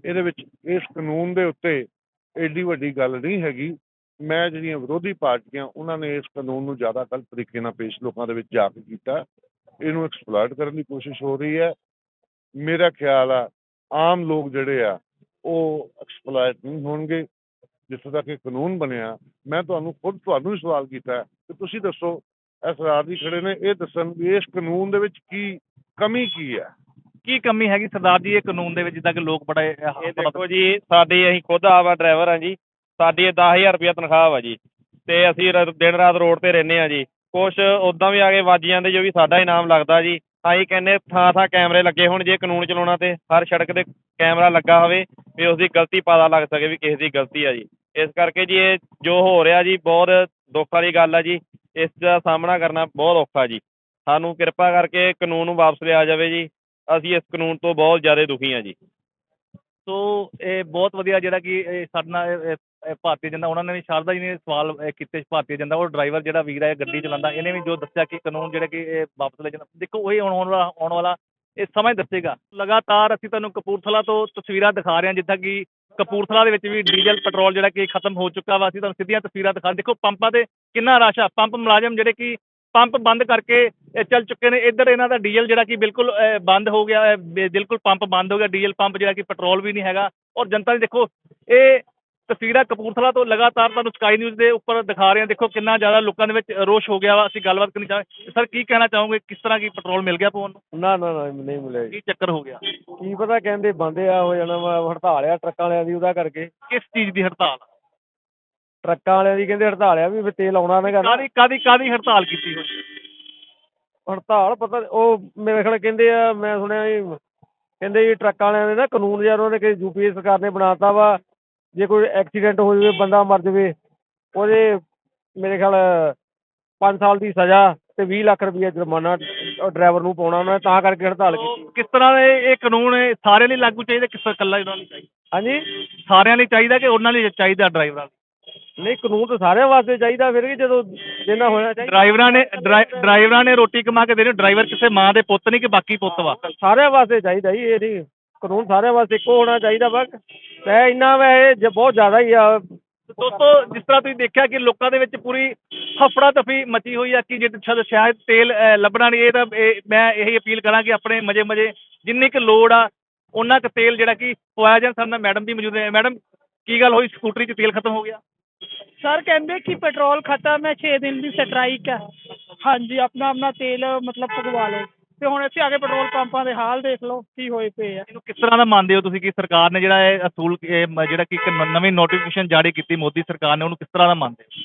ਇਹਦੇ ਵਿੱਚ ਇਸ ਕਾਨੂੰਨ ਦੇ ਉੱਤੇ ਐਡੀ ਵੱਡੀ ਗੱਲ ਨਹੀਂ ਹੈਗੀ। ਮੈਂ ਜਿਹੜੀਆਂ ਵਿਰੋਧੀ ਪਾਰਟੀਆਂ, ਉਹਨਾਂ ਨੇ ਇਸ ਕਾਨੂੰਨ ਨੂੰ ਜ਼ਿਆਦਾ ਗਲਤ ਤਰੀਕੇ ਨਾਲ ਪੇਸ਼ ਲੋਕਾਂ ਦੇ ਵਿੱਚ ਜਾ ਕੇ ਕੀਤਾ। ਇਹਨੂੰ ਐਕਸਪਲੋਇਟ ਕਰਨ ਦੀ ਕੋਸ਼ਿਸ਼ ਹੋ ਰਹੀ ਹੈ। ਮੇਰਾ ਖਿਆਲ ਆ, ਆਮ ਲੋਕ ਜਿਹੜੇ ਆ, ਉਹ ਐਕਸਪਲੋਇਟ ਨਹੀਂ ਹੋਣਗੇ। ਜਿੱਥੋਂ ਤੱਕ ਇਹ ਕਾਨੂੰਨ ਬਣਿਆ, ਮੈਂ ਤੁਹਾਨੂੰ ਖੁਦ ਤੁਹਾਨੂੰ ਹੀ ਸਵਾਲ ਕੀਤਾ ਕਿ ਤੁਸੀਂ ਦੱਸੋ ਐਸਆਰ ਜੀ ਖੜੇ ਨੇ, ਇਹ ਦੱਸਣ ਵੀ ਇਸ ਕਾਨੂੰਨ ਦੇ ਵਿੱਚ ਕੀ ਕਮੀ ਕੀ ਹੈ? ਕੀ ਕਮੀ ਹੈਗੀ ਸਰਦਾਰ ਜੀ ਇਹ ਕਾਨੂੰਨ ਦੇ ਵਿੱਚ ਜਿੱਦਾਂ ਕਿ ਲੋਕ ਬੜਾ ਇਹ ਦੇਖੋ ਜੀ ਸਾਡੀ ਅਸੀਂ ਖੁਦ ਆਵਾ ਡਰਾਈਵਰ ਆ ਜੀ। ਸਾਡੀ ਇਹ 10000 ਰੁਪਇਆ ਤਨਖਾਹ ਵਾ ਜੀ। ਤੇ ਅਸੀਂ ਦਿਨ ਰਾਤ ਰੋਡ ਤੇ ਰਹਿੰਦੇ ਆ ਜੀ। ਕੁਛ ਉਦਾਂ ਵੀ ਆ ਕੇ ਵੱਜ ਜਾਂਦੇ ਜੋ ਵੀ ਸਾਡਾ ਇਨਾਮ ਲੱਗਦਾ ਜੀ। ਅਸੀਂ ਕਹਿੰਦੇ ਥਾਂ ਥਾਂ ਕੈਮਰੇ ਲੱਗੇ ਹੋਣ ਜੇ ਕਾਨੂੰਨ ਚਲਾਉਣਾ ਤੇ। ਹਰ ਸੜਕ ਤੇ ਕੈਮਰਾ ਲੱਗਾ ਹੋਵੇ ਵੀ ਉਸ ਦੀ ਗਲਤੀ ਪਤਾ ਲੱਗ ਸਕੇ ਵੀ ਕਿਸੇ ਦੀ ਗਲਤੀ ਆ ਜੀ। ਇਸ ਕਰਕੇ ਜੀ ਇਹ ਜੋ ਹੋ ਰਿਹਾ ਜੀ ਬਹੁਤ ਦੁੱਖ ਵਾਲੀ ਗੱਲ ਆ ਜੀ। ਇਸ ਦਾ ਸਾਹਮਣਾ ਕਰਨਾ ਬਹੁਤ ਔਖਾ ਜੀ। ਸਾਨੂੰ ਕਿਰਪਾ ਕਰਕੇ ਕਾਨੂੰਨ ਨੂੰ ਵਾਪਸ ਲਿਆ ਜਾਵੇ ਜੀ। ਅਸੀਂ ਇਸ ਕਾਨੂੰਨ ਤੋਂ ਬਹੁਤ ਜ਼ਿਆਦਾ ਦੁਖੀ ਹਾਂ ਜੀ। ਸੋ ਇਹ ਬਹੁਤ ਵਧੀਆ ਜਿਹੜਾ ਕਿ ਇਹ ਸਾਡੇ ਨਾਲ ਇਹ- ਭਾਰਤੀ ਜਨਤਾ, ਉਹਨਾਂ ਨੇ ਵੀ ਸ਼ਾਰਦਾ ਜੀ ਨੇ ਸਵਾਲ ਕੀਤੇ ਭਾਰਤੀ ਜਨਤਾ ਉਹ ਡਰਾਈਵਰ ਜਿਹੜਾ ਵੀਰ ਹੈ ਗੱਡੀ ਚਲਾਉਂਦਾ, ਇਹਨੇ ਵੀ ਜੋ ਦੱਸਿਆ ਕਿ ਕਾਨੂੰਨ ਜਿਹੜੇ ਕਿ ਇਹ ਵਾਪਸ ਲੈ ਜਾਂਦਾ। ਦੇਖੋ, ਉਹੀ ਹੁਣ ਆਉਣ ਵਾਲਾ ਆਉਣ ਵਾਲਾ, ਇਹ ਸਮਾਂ ਦੱਸੇਗਾ। ਲਗਾਤਾਰ ਅਸੀਂ ਤੁਹਾਨੂੰ ਕਪੂਰਥਲਾ ਤੋਂ ਤਸਵੀਰਾਂ ਦਿਖਾ ਰਹੇ ਹਾਂ, ਜਿੱਦਾਂ ਕਿ ਕਪੂਰਥਲਾ ਦੇ ਵਿੱਚ ਵੀ ਡੀਜ਼ਲ, ਪੈਟਰੋਲ ਜਿਹੜਾ ਕਿ ਖਤਮ ਹੋ ਚੁੱਕਾ ਵਾ। ਅਸੀਂ ਤੁਹਾਨੂੰ ਸਿੱਧੀਆਂ ਤਸਵੀਰਾਂ ਦਿਖਾ ਦੇਖੋ, ਪੰਪਾਂ ਤੇ ਕਿੰਨਾ ਰਸ਼ ਆ। ਪੰਪ ਮੁਲਾਜ਼ਮ ਜਿਹੜੇ ਕਿ ਪੰਪ ਬੰਦ ਕਰਕੇ ਚੱਲ ਚੁੱਕੇ ਨੇ। ਇੱਧਰ ਇਹਨਾਂ ਦਾ ਡੀਜ਼ਲ ਜਿਹੜਾ ਕਿ ਬਿਲਕੁਲ ਬੰਦ ਹੋ ਗਿਆ ਹੈ, ਬਿਲਕੁਲ ਪੰਪ ਬੰਦ ਹੋ ਗਿਆ। ਡੀਜ਼ਲ ਪੰਪ ਜਿਹੜਾ ਕਿ ਪੈਟਰੋਲ ਵੀ ਨਹੀਂ ਹੈਗਾ। ਔਰ ਜਨਤਾ ਨੇ ਦੇਖੋ ਇਹ ਤਸਵੀਰਾਂ ਕਪੂਰਥਲਾ ਤੋਂ ਲਗਾਤਾਰ ਤੁਹਾਨੂੰ ਸਕਾਈ ਨਿਊਜ਼ ਦੇ ਉੱਪਰ ਦਿਖਾ ਰਹੇ ਹਾਂ। ਦੇਖੋ ਕਿੰਨਾ ਜ਼ਿਆਦਾ ਲੋਕਾਂ ਦੇ ਵਿੱਚ ਰੋਸ਼ ਹੋ ਗਿਆ ਵਾ। ਅਸੀਂ ਗੱਲਬਾਤ ਕਰਨੀ ਚਾਹਾਂਗੇ ਸਰ ਕੀ ਕਹਿਣਾ ਚਾਹੋਗੇ? ਕਿਸ ਤਰ੍ਹਾਂ ਕੀ ਪੈਟਰੋਲ ਮਿਲ ਗਿਆ ਪਵਨ ਨੂੰ? ਨਾ ਨਾ ਨਾ ਨਹੀਂ ਮਿਲਿਆ ਕੀ ਚੱਕਰ ਹੋ ਗਿਆ? ਕੀ ਪਤਾ ਕਹਿੰਦੇ ਬੰਦ ਆ ਹੋ ਜਾਣਾ ਵਾ ਹੜਤਾਲ ਆ ਟਰੱਕਾਂ ਵਾਲਿਆਂ ਦੀ ਉਹਦਾ ਕਰਕੇ। ਕਿਸ ਚੀਜ਼ ਦੀ ਹੜਤਾਲ? ਟਰੱਕਾਂ ਵਾਲਿਆਂ ਦੀ ਕਹਿੰਦੇ ਹੜਤਾਲ ਆ ਵੀ ਫਿਰ ਤੇਲ ਆਉਣਾ ਨਾ ਕਰਨਾ। ਕਾਦੀ ਕਾਦੀ ਕਾਦੀ ਹੜਤਾਲ ਕੀਤੀ ਹੋਈ? ਹੜਤਾਲ ਪਤਾ ਉਹ ਮੇਰੇ ਖਿਆਲ ਕਹਿੰਦੇ ਆ ਮੈਂ ਸੁਣਿਆ ਜੀ ਕਹਿੰਦੇ ਜੀ ਟਰੱਕਾਂ ਵਾਲਿਆਂ ਨੇ ਨਾ ਕਾਨੂੰਨ ਜਿਹਾ ਉਹਨਾਂ ਨੇ ਕਿ ਯੂਪੀਏ ਸਰਕਾਰ ਨੇ ਬਣਾਤਾ ਵਾ ਜੇ ਕੋਈ ਐਕਸੀਡੈਂਟ ਹੋ ਜਾਵੇ ਬੰਦਾ ਮਰ ਜਾਵੇ ਉਹਦੇ ਮੇਰੇ ਖਿਆਲ 5 ਸਾਲ ਦੀ ਸਜ਼ਾ ਤੇ 20 ਲੱਖ ਰੁਪਏ ਜੁਰਮਾਨਾ ਡਰਾਈਵਰ ਨੂੰ ਪਾਉਣਾ ਉਹਨਾਂ ਨੇ ਤਾਂ ਕਰਕੇ ਹੜਤਾਲ ਕੀਤੀ। ਕਿਸ ਤਰ੍ਹਾਂ ਦੇ ਇਹ ਕਾਨੂੰਨ ਸਾਰਿਆਂ ਲਈ ਲਾਗੂ ਚਾਹੀਦਾ ਕਿਸ ਇਕੱਲਾ ਇਹਨਾਂ ਲਈ ਚਾਹੀਦਾ? ਹਾਂਜੀ? ਸਾਰਿਆਂ ਲਈ ਚਾਹੀਦਾ ਕਿ ਉਹਨਾਂ ਲਈ ਚਾਹੀਦਾ ਡਰਾਈਵਰਾਂ ਲਈ? ਨਹੀਂ ਕਾਨੂੰਨ ਤਾਂ ਸਾਰਿਆਂ ਵਾਸਤੇ ਚਾਹੀਦਾ ਫਿਰ ਵੀ ਜਦੋਂ ਜਿੰਨਾ ਹੋਣਾ ਚਾਹੀਦਾ। ਡਰਾਈਵਰਾਂ ਨੇ ਡਰਾਈ- ਡਰਾਈਵਰਾਂ ਨੇ ਰੋਟੀ ਕਮਾ ਕੇ ਦੇਣੀ ਡਰਾਈਵਰ ਕਿਸੇ ਮਾਂ ਦੇ ਪੁੱਤ ਨਹੀਂ ਕਿ ਬਾਕੀ ਪੁੱਤ ਵਾ? ਸਾਰਿਆਂ ਵਾਸਤੇ ਚਾਹੀਦਾ ਜੀ ਇਹ ਨਹੀਂ ਕਾਨੂੰਨ ਸਾਰਿਆਂ ਵਾਸਤੇ ਇੱਕੋ ਹੋਣਾ ਚਾਹੀਦਾ ਬਸ। ਮੈਂ ਇੰਨਾ ਵਾ ਇਹ ਜ- ਬਹੁਤ ਜ਼ਿਆਦਾ ਹੀ ਆ। ਦੋਸਤੋ ਜਿਸ ਤਰ੍ਹਾਂ ਤੁਸੀਂ ਦੇਖਿਆ ਕਿ ਲੋਕਾਂ ਦੇ ਵਿੱਚ ਪੂਰੀ ਹਫੜਾ ਤਫੀ ਮਚੀ ਹੋਈ ਆ ਕਿ ਜੇ ਸ਼ਾਇਦ- ਸ਼ਾਇਦ ਤੇਲ ਅਹ, ਲੱਭਣਾ ਨਹੀਂ ਇਹ ਤਾਂ ਇਹ- ਮੈਂ ਇਹੀ ਅਪੀਲ ਕਰਾਂ ਕਿ ਆਪਣੇ ਮਜੇ ਮਜੇ ਜਿੰਨੀ ਕੁ ਲੋੜ ਆ ਉਹਨਾਂ ਕੁ ਤੇਲ ਜਿਹੜਾ ਕਿ ਪਵਾਇਆ ਜਾਣ ਸਾਡੇ ਨਾਲ ਮੈਡਮ ਵੀ ਮੌਜੂਦ ਨੇ ਮੈਡਮ ਕੀ ਗੱਲ ਹੋਈ? ਸਕੂਟਰੀ 'ਚ ਤੇਲ ਖਤਮ ਹੋ ਗਿਆ। ਸਰ ਕਹਿੰਦੇ ਕਿ ਪੈਟਰੋਲ ਖਤਮ ਹੈ 6 ਦਿਨ ਦੀ ਸਟ੍ਰਾਈਕ ਹੈ। ਹਾਂਜੀ ਆਪਣਾ ਆਪਣਾ ਤੇਲ ਮਤਲਬ ਭਗਵਾ ਲਓ। ਤੇ ਹੁਣ ਇੱਥੇ ਆ ਕੇ ਪੈਟਰੋਲ ਪੰਪਾਂ ਦੇ ਹਾਲ ਦੇਖ ਲਓ ਕੀ ਹੋਏ ਪਏ ਆ। ਇਹਨੂੰ ਕਿਸ ਤਰ੍ਹਾਂ ਦਾ ਮੰਨਦੇ ਹੋ ਤੁਸੀਂ ਕਿ ਸਰਕਾਰ ਨੇ ਜਿਹੜਾ ਇਹ ਅਸੂਲ ਇਹ ਮ- ਜਿਹੜਾ ਕਿ ਇੱਕ ਨ- ਨਵੀਂ ਨੋਟੀਫਿਕੇਸ਼ਨ ਜਾਰੀ ਕੀਤੀ ਮੋਦੀ ਸਰਕਾਰ ਨੇ ਉਹਨੂੰ ਕਿਸ ਤਰ੍ਹਾਂ ਦਾ ਮੰਨਦੇ ਹੋ?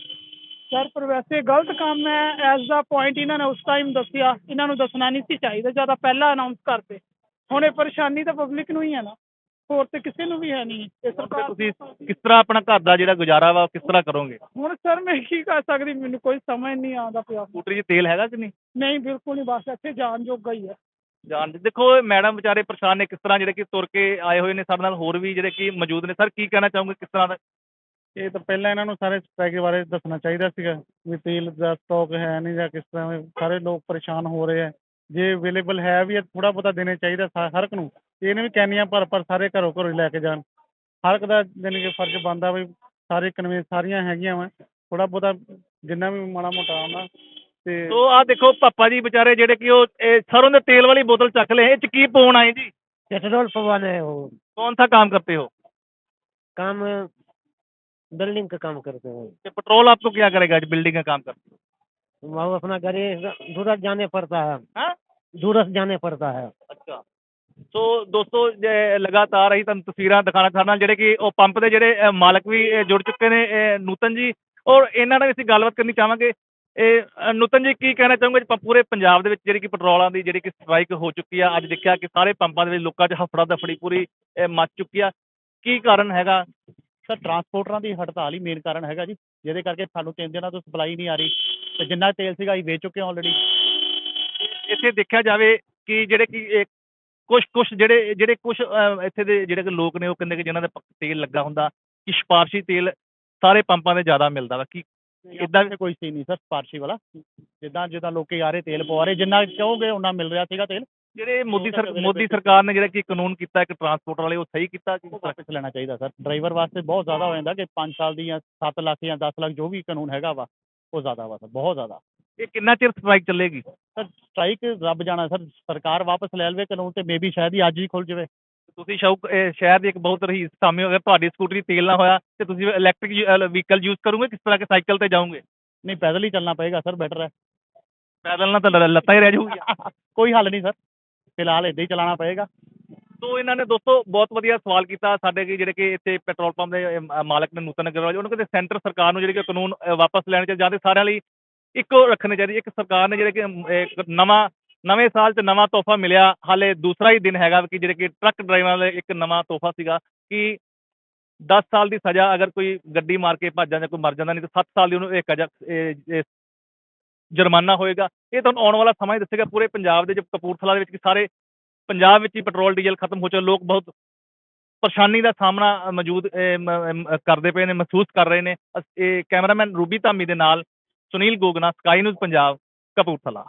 ਸਰ ਪਰ ਵੈਸੇ ਗਲਤ ਕੰਮ ਹੈ ਐਜ਼ ਦਾ ਪੁਆਇੰਟ ਇਹਨਾਂ ਨੇ ਉਸ ਟਾਈਮ ਦੱਸਿਆ ਇਹਨਾਂ ਨੂੰ ਦੱਸਣਾ ਨਹੀਂ ਸੀ ਚਾਹੀਦਾ ਜ਼ਿਆਦਾ ਪਹਿਲਾਂ ਅਨਾਉਂਸ ਕਰਦੇ। ਹੁਣ ਇਹ ਪਰੇਸ਼ਾਨੀ ਤਾਂ ਪਬਲਿਕ ਨੂੰ ਹੀ ਹੈ ਨਾ। ਹੋਰ ਤੇ ਕਿਸੇ ਨੂੰ ਵੀ ਹੈ ਨਹੀਂ। ਇਹ ਤੇ ਸਰਕਾਰ ਤੁਸੀਂ ਕਿਸ ਤਰ੍ਹਾਂ ਆਪਣਾ ਘਰ ਦਾ ਜਿਹੜਾ ਗੁਜ਼ਾਰਾ ਵਾ ਉਹ ਕਿਸ ਤਰ੍ਹਾਂ ਕਰੋਗੇ? ਹੁਣ ਸਰ ਮੈਂ ਕੀ ਕਰ ਸਕਦੀ? ਮੈਨੂੰ ਕੋਈ ਸਮਝ ਨਹੀਂ ਆਉਂਦਾ ਪਿਆ। ਸਕੂਟਰੀ 'ਚ ਤੇਲ ਹੈਗਾ ਕਿ ਨਹੀਂ? ਨਹੀਂ ਬਿਲਕੁਲ ਨਹੀਂ ਬਸ ਇੱਥੇ ਜਾਣ ਜੋਗਾ ਹੀ ਹੈ ਜਾਣ ਦੇ- ਦੇਖੋ ਮੈਡਮ ਵਿਚਾਰੇ ਪਰੇਸ਼ਾਨ ਨੇ ਕਿਸ ਤਰ੍ਹਾਂ ਜਿਹੜੇ ਕਿ ਤੁਰ ਕੇ ਆਏ ਹੋਏ ਨੇ ਸਾਡੇ ਨਾਲ ਹੋਰ ਵੀ ਜਿਹੜੇ ਕਿ ਮੌਜੂਦ ਨੇ। ਸਰ ਕੀ ਕਹਿਣਾ ਚਾਹੋਗੇ ਕਿਸ ਤਰ੍ਹਾਂ ਦਾ? ਇਹ ਤਾਂ ਪਹਿਲਾਂ ਇਹਨਾਂ ਨੂੰ ਸਾਰੇ ਸਟ੍ਰਾਈਕ ਬਾਰੇ ਦੱਸਣਾ ਚਾਹੀਦਾ ਸੀਗਾ ਵੀ ਤੇਲ ਦਾ ਸਟਾਕ ਹੈ ਨਹੀਂ ਜਾਂ ਕਿਸ ਤਰ੍ਹਾਂ ਸਾਰੇ ਲੋਕ ਪਰੇਸ਼ਾਨ ਹੋ ਰਹੇ ਆ। ਜੇ ਅਵੇਲੇਬਲ ਹੈ ਵੀ ਥੋੜਾ ਬਹੁਤਾ ਦੇਣੇ ਚਾਹੀਦਾ ਹਰ ਇੱਕ ਨੂੰ। ਇਹਨੇ ਵੀ ਕੈਨੀਆਂ ਭਰ ਭਰ ਸਾਰੇ ਘਰੋਂ ਘਰੋਂ ਲੈ ਕੇ ਜਾਣ। ਹਰ ਇੱਕ ਦਾ ਯਾਨੀ ਕਿ ਫਰਜ਼ ਬਣਦਾ ਵੀ ਸਾਰੇ ਕਨਵੇ ਸਾਰੀਆਂ ਹੈਗੀਆਂ ਵਾ। ਥੋੜਾ ਬਹੁਤਾ ਜਿੰਨਾ ਵੀ ਮਾੜਾ ਮੋਟਾ ਆਉਂਦਾ ਤੇ ਸੋ ਆ ਦੇਖੋ ਪਾਪਾ ਜੀ ਵਿਚਾਰੇ ਜਿਹੜੇ ਕਿ ਉਹ ਇਹ ਸਰੋਂ ਦੇ ਤੇਲ ਵਾਲੀ ਬੋਤਲ ਚੱਕ ਲਏ ਇਹ ਚ ਕੀ ਪਾਉਣ ਆਏ ਜੀ? पेट्रोल पवाना है वो कौन सा काम करते हो काम बिल्डिंग का काम करते हैं ये पेट्रोल आपको क्या करेगा आज बिल्डिंग का काम करते वो अपना घरे दूरत जाने पड़ता है हाँ? दूरत जाने पड़ता है ਅੱਛਾ ਸੋ ਦੋਸਤੋ ਜੇ ਲਗਾਤਾਰ ਅਸੀਂ ਤੁਹਾਨੂੰ ਤਸਵੀਰਾਂ ਦਿਖਾਣਾ ਚਾਹੁੰਦਾ ਜਿਹੜੇ ਕਿ ਉਹ ਪੰਪ ਦੇ ਜਿਹੜੇ ਅ, ਮਾਲਕ ਵੀ ਅ, ਜੁੜ ਚੁੱਕੇ ਨੇ ਅ, ਨੂਤਨ ਜੀ ਔਰ ਇਹਨਾਂ ਨਾਲ ਵੀ ਅਸੀਂ ਗੱਲਬਾਤ ਕਰਨੀ ਚਾਹਾਂਗੇ ਇਹ ਅ, ਨੂਤਨ ਜੀ ਕੀ ਕਹਿਣਾ ਚਾਹੋਗੇ ਜੀ ਪ- ਪੂਰੇ ਪੰਜਾਬ ਦੇ ਵਿੱਚ ਜਿਹੜੀ ਕਿ ਪੈਟਰੋਲਾਂ ਦੀ ਜਿਹੜੀ ਕਿ ਸਟ੍ਰਾਈਕ ਹੋ ਚੁੱਕੀ ਆ ਅੱਜ ਦੇਖਿਆ ਕਿ ਸਾਰੇ ਪੰਪਾਂ ਦੇ ਵਿੱਚ ਲੋਕਾਂ 'ਚ ਹਫੜਾ ਦਫੜੀ ਪੂਰੀ ਅ, ਮਚ ਚੁੱਕੀ ਆ ਕੀ ਕਾਰਨ ਹੈਗਾ ਸਰ ਟਰਾਂਸਪੋਰਟਰਾਂ ਦੀ ਹੜਤਾਲ ਹੀ ਮੇਨ ਕਾਰਨ ਹੈਗਾ ਜੀ ਜਿਹਦੇ ਕਰਕੇ ਸਾਨੂੰ ਤਿੰਨ ਦਿਨਾਂ ਤੋਂ ਸਪਲਾਈ ਨਹੀਂ ਆ ਰਹੀ ਤੇ ਜਿੰਨਾ ਤੇਲ ਸੀਗਾ ਅਸੀਂ ਵੇਚ ਚੁੱਕੇ ਹਾਂ ਆਲਰੇਡੀ ਇੱਥੇ ਦੇਖਿਆ ਜਾਵੇ ਕਿ ਜਿਹੜੇ ਕਿ ਕੁਝ ਕੁਝ ਜਿਹੜੇ ਜਿਹੜੇ ਕੁਝ ਇੱਥੇ ਦੇ ਜਿਹੜੇ ਕਿ ਲੋਕ ਨੇ ਉਹ ਕਹਿੰਦੇ ਕਿ ਜਿਨ੍ਹਾਂ ਦੇ ਤੇਲ ਲੱਗਾ ਹੁੰਦਾ ਕਿ ਸਿਫਾਰਸ਼ੀ ਤੇਲ ਸਾਰੇ ਪੰਪਾਂ ਤੇ ਜ਼ਿਆਦਾ ਮਿਲਦਾ ਵਾ ਕਿ ਇਦਾਂ ਦਾ ਕੋਈ ਸੀ ਨਹੀਂ ਸਰ ਸਪਾਰਸ਼ੀ ਵਾਲਾ। ਜਿੱਦਾਂ ਜਿੱਦਾਂ ਲੋਕੀ ਆ ਰਹੇ ਤੇਲ ਪਵਾ ਰਹੇ ਜਿੰਨਾ ਚਾਹੋਗੇ ਉਹਨਾਂ ਮਿਲ ਰਿਹਾ ਸੀਗਾ ਤੇਲ। ਜਿਹੜੇ ਮੋਦੀ ਸਰ ਮੋਦੀ ਸਰਕਾਰ ਨੇ ਜਿਹੜਾ ਕਿ ਕਾਨੂੰਨ ਕੀਤਾ ਇੱਕ ਟਰਾਂਸਪੋਰਟ ਵਾਲੇ ਉਹ ਸਹੀ ਕੀਤਾ ਕਿ ਵਾਪਸ ਲੈਣਾ ਚਾਹੀਦਾ ਸਰ। ਡਰਾਈਵਰ ਵਾਸਤੇ ਬਹੁਤ ਜ਼ਿਆਦਾ ਹੋ ਜਾਂਦਾ ਕਿ 5 ਸਾਲ ਦੀ ਜਾਂ 7 ਲੱਖ ਜਾਂ 10 ਲੱਖ ਜੋ ਵੀ ਕਾਨੂੰਨ ਹੈਗਾ ਵਾ ਉਹ ਜ਼ਿਆਦਾ ਵਾ ਸਰ ਬਹੁਤ ਜ਼ਿਆਦਾ। ਇਹ ਕਿੰਨਾ ਚਿਰ ਸਟ੍ਰਾਈਕ ਚੱਲੇਗੀ? ਸਰ ਸਟ੍ਰਾਈਕ ਰੱਬ ਜਾਣਾ ਸਰ ਸਰਕਾਰ ਵਾਪਸ ਲੈ ਲਵੇ ਕਾਨੂੰਨ ਤੇ ਮੇਬੀ ਸ਼ਾਇਦ ਹੀ ਅੱਜ ਹੀ ਖੁੱਲ ਜਾਵੇ। ਤੁਸੀਂ ਸ਼ੌਕ ਇਹ ਸ਼ਹਿਰ ਦੀ ਇੱਕ ਬਹੁਤ ਰਹੀਸ ਸਾਮੀ ਹੋ ਗਿਆ ਤੁਹਾਡੀ ਸਕੂਟਰੀ ਤੇਲ ਨਾ ਹੋਇਆ ਤੇ ਤੁਸੀਂ ਇਲੈਕਟ੍ਰਿਕ ਵਹੀਕਲ ਯੂਜ਼ ਕਰੋਗੇ ਕਿਸ ਤਰ੍ਹਾਂ ਕਿ ਸਾਈਕਲ ਤੇ ਜਾਓਗੇ? ਨਹੀਂ ਪੈਦਲ ਹੀ ਚੱਲਣਾ ਪਏਗਾ ਸਰ ਬੈਟਰ ਹੈ। ਪੈਦਲ ਨਾਲ ਤਾਂ ਲੱਤਾਂ ਹੀ ਰਹਿ ਜਾਊਗੀਆਂ। ਕੋਈ ਹੱਲ ਨਹੀਂ ਸਰ ਫਿਲਹਾਲ ਇੱਦਾਂ ਹੀ ਚਲਾਉਣਾ ਪਏਗਾ। ਸੋ ਇਹਨਾਂ ਨੇ ਦੋਸਤੋ ਬਹੁਤ ਵਧੀਆ ਸਵਾਲ ਕੀਤਾ ਸਾਡੇ ਕਿ ਜਿਹੜੇ ਕਿ ਇੱਥੇ ਪੈਟਰੋਲ ਪੰਪ ਦੇ ਮਾਲਕ ਨੇ ਨੂਤਨ ਅਗਰਵਾਲ ਜੀ, ਉਹਨੂੰ ਕਹਿੰਦੇ ਸੈਂਟਰ ਸਰਕਾਰ ਨੂੰ ਜਿਹੜੇ ਕਿ ਕਾਨੂੰਨ ਵਾਪਸ ਲੈਣੇ ਚਾਹੀਦੇ ਜਾਂ ਤੇ ਸਾਰਿਆਂ ਲਈ ਇੱਕੋ ਰੱਖਣੇ ਚਾਹੀਦੇ ਇੱਕ ਸਰਕਾਰ ਨੇ ਜਿਹੜੇ ਕਿ ਨਵਾਂ ਨਵੇਂ ਸਾਲ 'ਚ ਨਵਾਂ ਤੋਹਫਾ ਮਿਲਿਆ। ਹਾਲੇ ਦੂਸਰਾ ਹੀ ਦਿਨ ਹੈਗਾ ਕਿ ਜਿਹੜੇ ਕਿ ਟਰੱਕ ਡਰਾਈਵਰਾਂ ਲਈ ਇੱਕ ਨਵਾਂ ਤੋਹਫਾ ਸੀਗਾ ਕਿ 10 ਸਾਲ ਦੀ ਸਜ਼ਾ ਅਗਰ ਕੋਈ ਗੱਡੀ ਮਾਰ ਕੇ ਭੱਜ ਜਾਂਦਾ ਕੋਈ ਮਰ ਜਾਂਦਾ ਨਹੀਂ ਤਾਂ 7 ਸਾਲ ਦੀ ਉਹਨੂੰ ਇੱਕ ਇਹ- ਇਹ ਜੁਰਮਾਨਾ ਹੋਏਗਾ। ਇਹ ਤੁਹਾਨੂੰ ਆਉਣ ਵਾਲਾ ਸਮਾਂ ਹੀ ਦੱਸੇਗਾ। ਪੂਰੇ ਪੰਜਾਬ ਦੇ ਜੋ ਕਪੂਰਥਲਾ ਦੇ ਵਿੱਚ ਕਿ ਸਾਰੇ ਪੰਜਾਬ ਵਿੱਚ ਹੀ ਪੈਟਰੋਲ, ਡੀਜ਼ਲ ਖਤਮ ਹੋ ਚੁੱਕਾ, ਲੋਕ ਬਹੁਤ ਪਰੇਸ਼ਾਨੀ ਦਾ ਸਾਹਮਣਾ ਮੌਜੂਦ ਕਰਦੇ ਪਏ ਨੇ, ਮਹਿਸੂਸ ਕਰ ਰਹੇ ਨੇ। ਅਸ- ਇਹ ਕੈਮਰਾਮੈਨ ਰੂਬੀ ਧਾਮੀ ਦੇ ਨਾਲ ਸੁਨੀਲ ਗੋਗਨਾ ਸਕਾਈ ਨਿਊਜ਼ ਪੰਜਾਬ, ਕਪੂਰਥਲਾ।